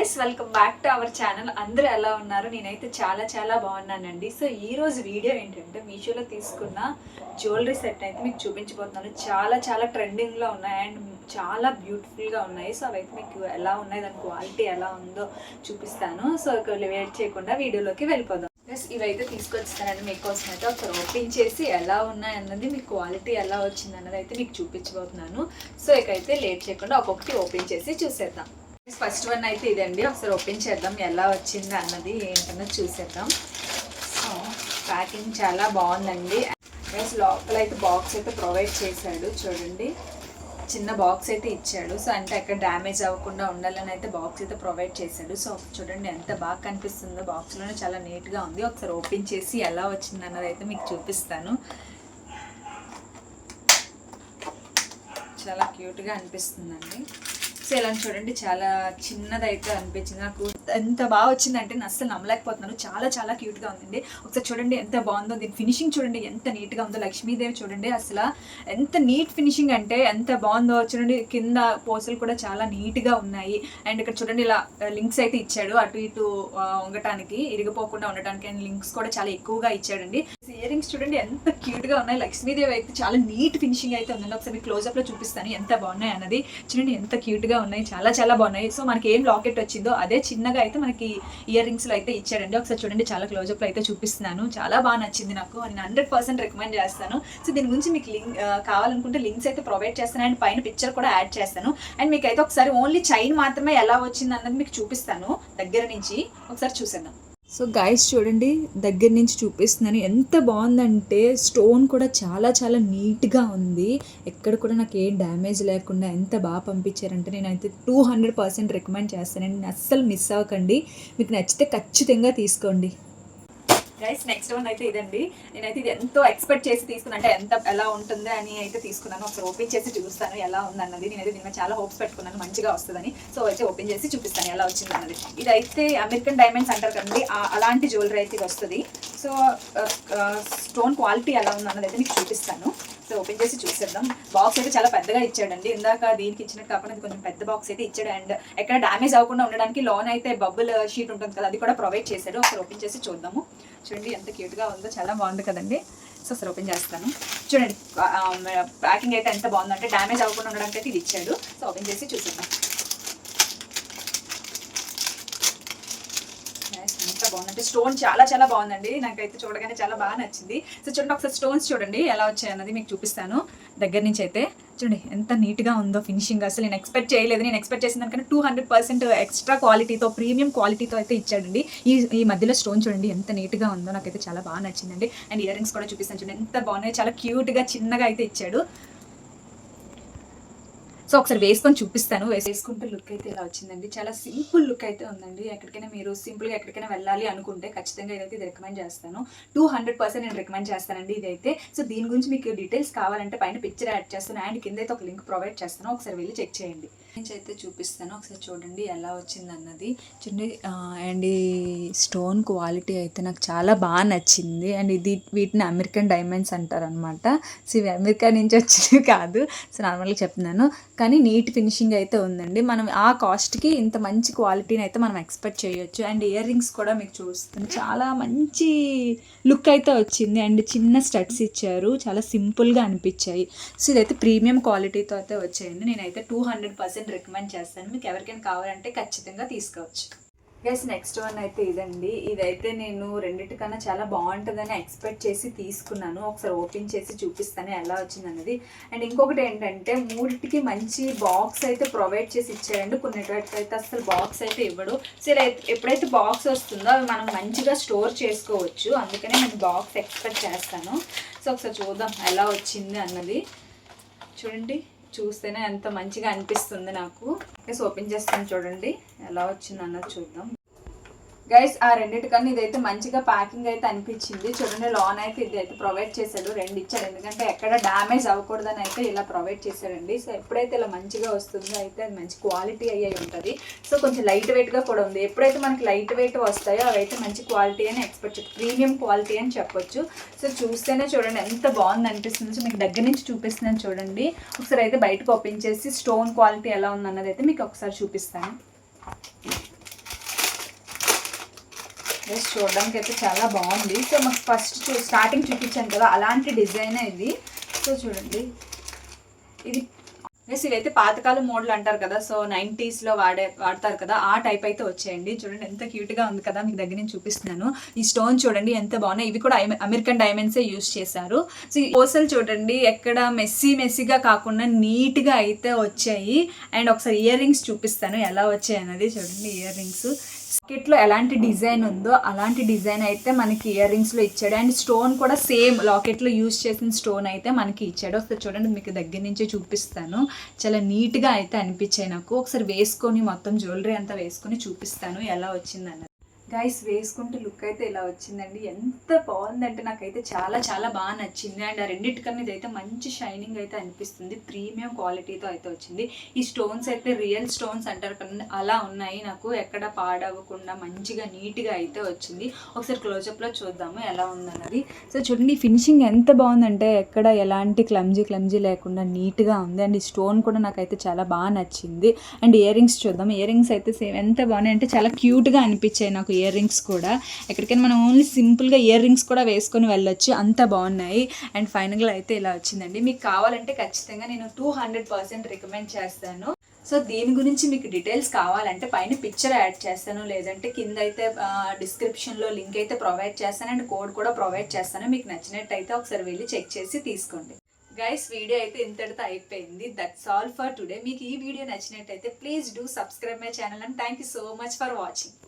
Guys welcome back to our channel అందరూ ఎలా ఉన్నారు? నేనైతే చాలా చాలా బాగున్నానండి. సో ఈరోజు వీడియో ఏంటంటే మీషోలో తీసుకున్న జ్యువెలరీ సెట్ అయితే మీకు చూపించబోతున్నాను. చాలా చాలా ట్రెండింగ్లో ఉన్నాయి అండ్ చాలా బ్యూటిఫుల్గా ఉన్నాయి. సో అవైతే మీకు ఎలా ఉన్నాయి దాని క్వాలిటీ ఎలా ఉందో చూపిస్తాను. సో ఇక వెయిట్ చేయకుండా వీడియోలోకి వెళ్ళిపోదాం. ప్లస్ ఇవైతే తీసుకొచ్చిస్తానండి మీకోసం అయితే ఒకసారి ఓపెన్ చేసి ఎలా ఉన్నాయి అన్నది మీకు క్వాలిటీ ఎలా వచ్చింది అన్నది అయితే మీకు చూపించబోతున్నాను. సో ఇకైతే లేట్ చేయకుండా ఒక్కొక్కటి ఓపెన్ చేసి చూసేద్దాం. ఫస్ట్ వన్ అయితే ఇదండి. ఒకసారి ఓపెన్ చేద్దాం. ఎలా వచ్చింది అన్నది ఏంటన్నది చూసేద్దాం. సో ప్యాకింగ్ చాలా బాగుందండి. ప్లస్ లోపల అయితే బాక్స్ అయితే ప్రొవైడ్ చేశాడు. చూడండి. చిన్న బాక్స్ అయితే ఇచ్చాడు. సో అంటే అక్కడ డ్యామేజ్ అవ్వకుండా ఉండాలని అయితే బాక్స్ అయితే ప్రొవైడ్ చేశాడు. సో చూడండి ఎంత బాగా కనిపిస్తుందో. బాక్స్లోనే చాలా నీట్గా ఉంది. ఒకసారి ఓపెన్ చేసి ఎలా వచ్చింది అన్నది అయితే మీకు చూపిస్తాను. చాలా క్యూట్గా అనిపిస్తుందండి. సో చూడండి. చాలా చిన్నదైతే అనిపించింది. నాకు ఎంత బాగా వచ్చిందంటే నేను అస్సలు నమ్మలేకపోతున్నాను. చాలా చాలా క్యూట్గా ఉందండి. ఒకసారి చూడండి ఎంత బాగుందో. దీని ఫినిషింగ్ చూడండి ఎంత నీట్గా ఉందో. లక్ష్మీదేవి చూడండి అసలు ఎంత నీట్ ఫినిషింగ్ అంటే ఎంత బాగుందో. చూడండి కింద పోసలు కూడా చాలా నీట్గా ఉన్నాయి. అండ్ ఇక్కడ చూడండి ఇలా లింక్స్ అయితే ఇచ్చాడు. అటు ఇటు ఉండటానికి ఇరిగిపోకుండా ఉండటానికి అండ్ లింక్స్ కూడా చాలా ఎక్కువగా ఇచ్చాడండి. ఇయర్ రింగ్స్ చూడండి ఎంత క్యూట్గా ఉన్నాయి. లక్ష్మీదేవి అయితే చాలా నీట్ ఫినిషింగ్ అయితే ఉందండి. ఒకసారి మీకు క్లోజ్అప్లో చూపిస్తాను ఎంత బాగున్నాయి అన్నది. చూడండి ఎంత క్యూట్గా ఉన్నాయి. చాలా చాలా బాగున్నాయి. సో మనకి ఏం లాకెట్ వచ్చిందో అదే చిన్నగా అయితే మనకి ఇయర్ రింగ్స్లో అయితే ఇచ్చాడండి. ఒకసారి చూడండి చాలా క్లోజ్అప్లో అయితే చూపిస్తున్నాను. చాలా బాగా నచ్చింది నాకు. నేను హండ్రెడ్ పర్సెంట్ రికమెండ్ చేస్తాను. సో దీని గురించి మీకు లింక్ కావాలనుకుంటే లింక్స్ అయితే ప్రొవైడ్ చేస్తాను. అండ్ పైన పిక్చర్ కూడా యాడ్ చేస్తాను. అండ్ మీకు అయితే ఒకసారి ఓన్లీ చైన్ మాత్రమే ఎలా వచ్చింది అన్నది మీకు చూపిస్తాను దగ్గర నుంచి. ఒకసారి చూసేద్దాం. సో గైస్ చూడండి దగ్గర నుంచి చూపిస్తున్నాను ఎంత బాగుందంటే స్టోన్ కూడా చాలా చాలా నీట్గా ఉంది. ఎక్కడ కూడా నాకు ఏ డ్యామేజ్ లేకుండా ఎంత బాగా పంపించారంటే నేనైతే టూ హండ్రెడ్ పర్సెంట్ రికమెండ్ చేస్తానండి. అస్సలు మిస్ అవ్వకండి. మీకు నచ్చితే ఖచ్చితంగా తీసుకోండి. గైస్ నెక్స్ట్ వన్ అయితే ఇదండి. నేనైతే ఇది ఎంతో ఎక్స్పెక్ట్ చేసి తీసుకున్నా. అంటే ఎంత ఎలా ఉంటుంది అని అయితే తీసుకున్నాను. ఒకసారి ఓపెన్ చేసి చూస్తాను ఎలా ఉంది అన్నది నేనైతే దీని చాలా హోప్స్ పెట్టుకున్నాను. మంచిగా వస్తుందని. సో అయితే ఓపెన్ చేసి చూపిస్తాను ఎలా వచ్చింది అన్నది ఇదైతే అమెరికన్ డైమండ్స్ అంటారు కదండి. అలాంటి జ్యువెలరీ అయితే వస్తుంది. సో స్టోన్ క్వాలిటీ ఎలా ఉందన్నది అయితే మీకు చూపిస్తాను. సో ఓపెన్ చేసి చూసేద్దాం. బాక్స్ అయితే చాలా పెద్దగా ఇచ్చాడండి. ఇందాక దీనికి ఇచ్చినట్టు కాకుండా కొంచెం పెద్ద బాక్స్ అయితే ఇచ్చాడు. అండ్ ఎక్కడ డ్యామేజ్ అవ్వకుండా ఉండడానికి లోన్ అయితే బబుల్ షీట్ ఉంటుంది కదా అది కూడా ప్రొవైడ్ చేశాడు. ఒకసారి ఓపెన్ చేసి చూద్దాము. చూడండి ఎంత క్యూట్గా ఉందో చాలా బాగుంది కదండి. సో ఒకసారి ఓపెన్ చేస్తాను. చూడండి ప్యాకింగ్ అయితే ఎంత బాగుందంటే డ్యామేజ్ అవ్వకుండా ఉండడానికి అయితే ఇది ఇచ్చాడు. సో ఓపెన్ చేసి చూసేద్దాం. అంటే స్టోన్ చాలా చాలా బాగుందండి. నాకైతే చూడగానే చాలా బాగా నచ్చింది. సో చూడండి ఒకసారి స్టోన్స్ చూడండి ఎలా వచ్చాయి అన్నది మీకు చూపిస్తాను. దగ్గర నుంచి అయితే చూడండి ఎంత నీట్గా ఉందో ఫినిషింగ్ అసలు నేను ఎక్స్పెక్ట్ చేయలేదు. నేను ఎక్స్పెక్ట్ చేసిన దానికన్నా టూ హండ్రెడ్ పర్సెంట్ ఎక్స్ట్రా క్వాలిటీతో ప్రీమియం క్వాలిటీతో అయితే ఇచ్చాడండి. ఈ ఈ మధ్యలో స్టోన్ చూడండి ఎంత నీట్గా ఉందో నాకైతే చాలా బాగా నచ్చిందండి. అండ్ ఇయర్ రింగ్స్ కూడా చూపిస్తాను చూడండి ఎంత బాగున్నాయి. చాలా క్యూట్గా చిన్నగా అయితే ఇచ్చాడు. సో ఒకసారి వేసుకొని చూపిస్తాను. వేస్- వేసుకుంటే లుక్ అయితే ఇలా వచ్చిందండి. చాలా సింపుల్ లుక్ అయితే ఉందండి. ఎక్కడికైనా మీరు సింపుల్గా ఎక్కడికైనా వెళ్ళాలి అనుకుంటే ఖచ్చితంగా ఇదైతే ఇది రికమెండ్ చేస్తాను. టూ హండ్రెడ్ పర్సెంట్ నేను రికమెండ్ చేస్తానండి ఇదైతే. సో దీని గురించి మీకు డీటెయిల్స్ కావాలంటే పైన పిక్చర్ యాడ్ చేస్తాను. అండ్ కింద అయితే ఒక లింక్ ప్రొవైడ్ చేస్తాను. ఒకసారి వెళ్ళి చెక్ చేయండి. నుంచి అయితే చూపిస్తాను. ఒకసారి చూడండి ఎలా వచ్చింది అన్నది చూడండి అండ్ ఈ స్టోన్ క్వాలిటీ అయితే నాకు చాలా బాగా నచ్చింది. అండ్ ఇది వీటిని అమెరికన్ డైమండ్స్ అంటారు అనమాట సో ఇవి అమెరికా నుంచి వచ్చినవి కాదు. సో నార్మల్గా చెప్తున్నాను. కానీ నీట్ ఫినిషింగ్ అయితే ఉందండి. మనం ఆ కాస్ట్కి ఇంత మంచి క్వాలిటీని అయితే మనం ఎక్స్పెక్ట్ చేయొచ్చు. అండ్ ఇయర్ రింగ్స్ కూడా మీకు చూస్తాను చాలా మంచి లుక్ అయితే వచ్చింది. అండ్ చిన్న స్టడ్స్ ఇచ్చారు. చాలా సింపుల్గా అనిపించాయి. సో ఇదైతే ప్రీమియం క్వాలిటీతో అయితే వచ్చాయండి. నేనైతే టూ హండ్రెడ్ పర్సెంట్ రికమెండ్ చేస్తాను. మీకు ఎవరికైనా కావాలంటే ఖచ్చితంగా తీసుకోవచ్చు. గైస్ నెక్స్ట్ వన్ అయితే ఇదండి. ఇదైతే నేను రెండింటికన్నా చాలా బాగుంటుందని ఎక్స్పెక్ట్ చేసి తీసుకున్నాను. ఒకసారి ఓపెన్ చేసి చూపిస్తాను ఎలా వచ్చింది అన్నది అండ్ ఇంకొకటి ఏంటంటే మూడింటికి మంచి బాక్స్ అయితే ప్రొవైడ్ చేసి ఇచ్చాడండి కొన్నిటికి అయితే అసలు బాక్స్ అయితే ఇవ్వడు. సో ఎప్పుడైతే బాక్స్ వస్తుందో అవి మనం మంచిగా స్టోర్ చేసుకోవచ్చు. అందుకనే నేను బాక్స్ ఎక్స్పెక్ట్ చేస్తాను. సో ఒకసారి చూద్దాం ఎలా వచ్చింది అన్నది. చూడండి. చూస్తేనే ఎంత మంచిగా అనిపిస్తుంది నాకు. ఓపెన్ చేస్తాను చూడండి. ఎలా వచ్చింది అన్నది చూద్దాం. గైస్ ఆ రెండింటికన్నా ఇదైతే మంచిగా ప్యాకింగ్ అయితే అనిపించింది. చూడండి లోన్ అయితే ఇది అయితే ప్రొవైడ్ చేశాడు. రెండు ఇచ్చాడు. ఎందుకంటే ఎక్కడ డ్యామేజ్ అవ్వకూడదని అయితే ఇలా ప్రొవైడ్ చేశాడండి. సో ఎప్పుడైతే ఇలా మంచిగా వస్తుందో అయితే అది మంచి క్వాలిటీ అయ్యి ఉంటుంది. సో కొంచెం లైట్ వెయిట్గా కూడా ఉంది. ఎప్పుడైతే మనకి లైట్ వెయిట్ వస్తాయో అవైతే మంచి క్వాలిటీ అని ఎక్స్పెక్ట్ ప్రీమియం క్వాలిటీ అని చెప్పొచ్చు. సో చూస్తేనే చూడండి ఎంత బాగుంది అనిపిస్తుంది. సో మీకు దగ్గర నుంచి చూపిస్తున్నాను చూడండి. ఒకసారి అయితే బయటకు ఓపెన్ చేసి స్టోన్ క్వాలిటీ ఎలా ఉందన్నది అయితే మీకు ఒకసారి చూపిస్తాను. డ్రెస్ చూడడానికి అయితే చాలా బాగుంది. సో మాకు ఫస్ట్ చూ స్టార్టింగ్ చూపించాను కదా అలాంటి డిజైన్ ఇది. సో చూడండి. ఇది ఎస్ ఇవైతే పాతకాలం మోడల్ అంటారు కదా సో నైంటీస్లో వాడే వాడతారు కదా ఆ టైప్ అయితే వచ్చేయండి. చూడండి ఎంత క్యూట్గా ఉంది కదా మీకు దగ్గర నుంచి చూపిస్తున్నాను. ఈ స్టోన్ చూడండి ఎంత బాగున్నాయి. ఇవి కూడా అమెరికన్ డైమండ్సే యూస్ చేశారు. సో ఈ పోసలు చూడండి ఎక్కడ మెస్సీ మెస్సీగా కాకుండా నీట్గా అయితే వచ్చాయి. అండ్ ఒకసారి ఇయర్ రింగ్స్ చూపిస్తాను ఎలా వచ్చాయి అన్నది. చూడండి ఇయర్ రింగ్స్ లో ఎలాంటి డిజైన్ ఉందో అలాంటి డిజైన్ అయితే మనకి ఇయర్ రింగ్స్లో ఇచ్చాడు. అండ్ స్టోన్ కూడా సేమ్ లాకెట్లో యూజ్ చేసిన స్టోన్ అయితే మనకి ఇచ్చాడు. ఒకసారి చూడండి మీకు దగ్గర నుంచే చూపిస్తాను. చాలా నీట్గా అయితే అనిపించాయి నాకు. ఒకసారి వేసుకొని మొత్తం జ్యువెలరీ అంతా వేసుకొని చూపిస్తాను ఎలా వచ్చిందన్నది. గైస్ వేసుకుంటే లుక్ అయితే ఇలా వచ్చిందండి. ఎంత బాగుందంటే నాకైతే చాలా చాలా బాగా నచ్చింది. అండ్ ఆ రెండింటికన్నా ఇదైతే మంచి షైనింగ్ అయితే అనిపిస్తుంది. ప్రీమియం క్వాలిటీతో అయితే వచ్చింది. ఈ స్టోన్స్ అయితే రియల్ స్టోన్స్ అంటారు కదా అలా ఉన్నాయి నాకు. ఎక్కడ పాడవకుండా మంచిగా నీట్గా అయితే వచ్చింది. ఒకసారి క్లోజప్లో చూద్దాము ఎలా ఉందన్నది. సో చూడండి ఫినిషింగ్ ఎంత బాగుందంటే ఎక్కడ ఎలాంటి క్లమ్జీ క్లమ్జీ లేకుండా నీట్గా ఉంది. అండ్ ఈ స్టోన్ కూడా నాకైతే చాలా బాగా నచ్చింది. అండ్ ఇయర్ రింగ్స్ చూద్దాం ఇయర్ రింగ్స్ అయితే సేమ్ ఎంత బాగున్నాయి అంటే చాలా క్యూట్గా అనిపించాయి నాకు ఇయర్ రింగ్స్ కూడా. ఎక్కడికైనా మనం ఓన్లీ సింపుల్గా ఇయర్ రింగ్స్ కూడా వేసుకొని వెళ్ళొచ్చు. అంత బాగున్నాయి. అండ్ ఫైనల్గా అయితే ఇలా వచ్చిందండి. మీకు కావాలంటే ఖచ్చితంగా నేను టూ హండ్రెడ్ పర్సెంట్ రికమెండ్ చేస్తాను. సో దీని గురించి మీకు డీటెయిల్స్ కావాలంటే పైన పిక్చర్ యాడ్ చేస్తాను. లేదంటే కింద అయితే డిస్క్రిప్షన్లో లింక్ అయితే ప్రొవైడ్ చేస్తాను. అండ్ కోడ్ కూడా ప్రొవైడ్ చేస్తాను. మీకు నచ్చినట్టయితే ఒకసారి వెళ్ళి చెక్ చేసి తీసుకోండి. గైస్ వీడియో అయితే ఇంతటితో అయిపోయింది. దట్స్ ఆల్ ఫర్ టుడే మీకు ఈ వీడియో నచ్చినట్టయితే please do subscribe my channel and thank you so much for watching